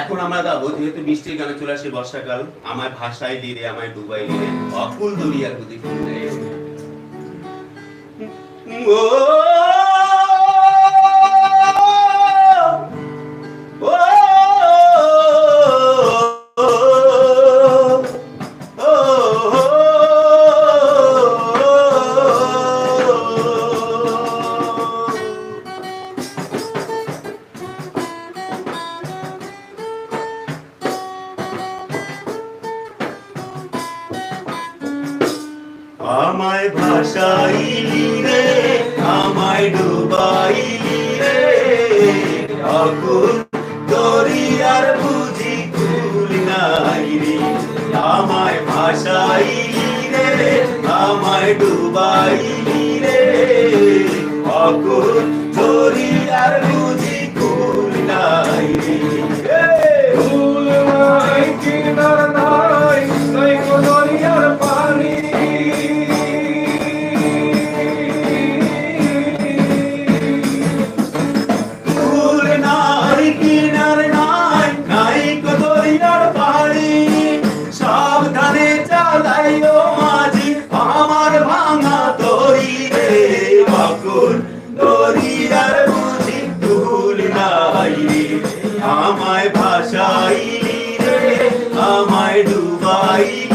এখন আমরা যাব, যেহেতু বৃষ্টির গানে চলে আসে বর্ষাকাল আমার ভাষায় দিয়ে আমায় ডুবাই দিয়ে অকুল দরিয়ার প্রতি ও আমায় ভাষাইলি রে, আমায় ডুবাইলি রে। অকুল দরিয়ার বুঝি কুল নাই রে, আমায় ভাষাইলি রে, আমায় ডুবাইলি রে। অকুল দরিয়ার বুঝি আমায় ডুবাইলি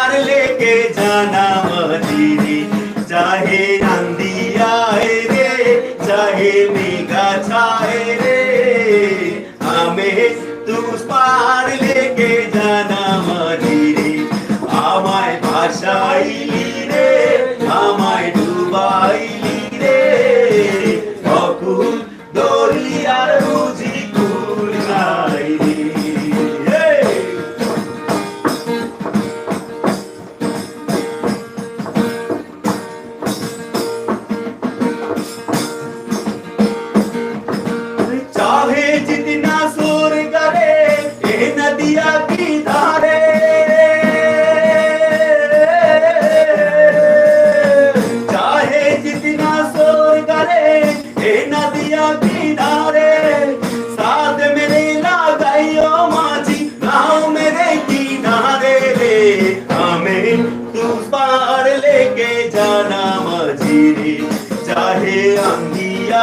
পার लेके जाना मदीने। चाहे आंधी आए रे, चाहे मेघा छाए रे। हमें तू पार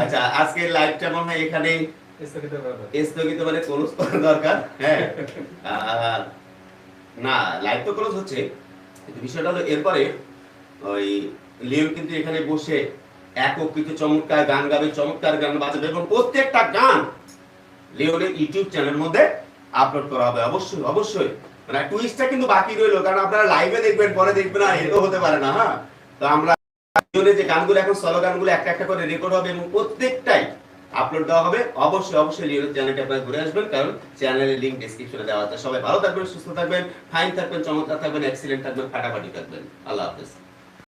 আচ্ছা আজকের লাইভটা মনে হয় স্থগিত মানে ক্লোজ করা দরকার। হ্যাঁ। না লাইভ তো ক্লোজ হচ্ছে। বিষয়টা হলো এরপরে ওই লিওন কিন্তু এখানে বসে একক কিছু চমৎকার গান গাবে, চমৎকার গান বাজাবে এবং প্রত্যেকটা গান লিওনের ইউটিউব চ্যানেলের মধ্যে আপলোড করা হবে। অবশ্যই অবশ্যই। মানে টুইস্টটা কিন্তু বাকি রইল, কারণ আপনারা লাইভে দেখবেন, পরে দেখবেন, আর এটাও হতে পারে না হ্যাঁ? তো আমরা লিওনের যে গানগুলো, এখন সলো গানগুলো একটা একটা করে রেকর্ড হবে এবং প্রত্যেকটাই আপলোড দেওয়া হবে। অবশ্যই অবশ্যই লিওনের চ্যানেলটি আপনারা ঘুরে আসবেন, কারণ চ্যানেলের লিঙ্ক ডিসক্রিপশনে দেওয়া আছে। সবাই ভালো থাকবেন, সুস্থ থাকবেন ফাইন থাকবেন, চমৎকার থাকবেন এক্সিলেন্ট থাকবেন, ফাটাফাটি থাকবেন। আল্লাহ হাফেজ।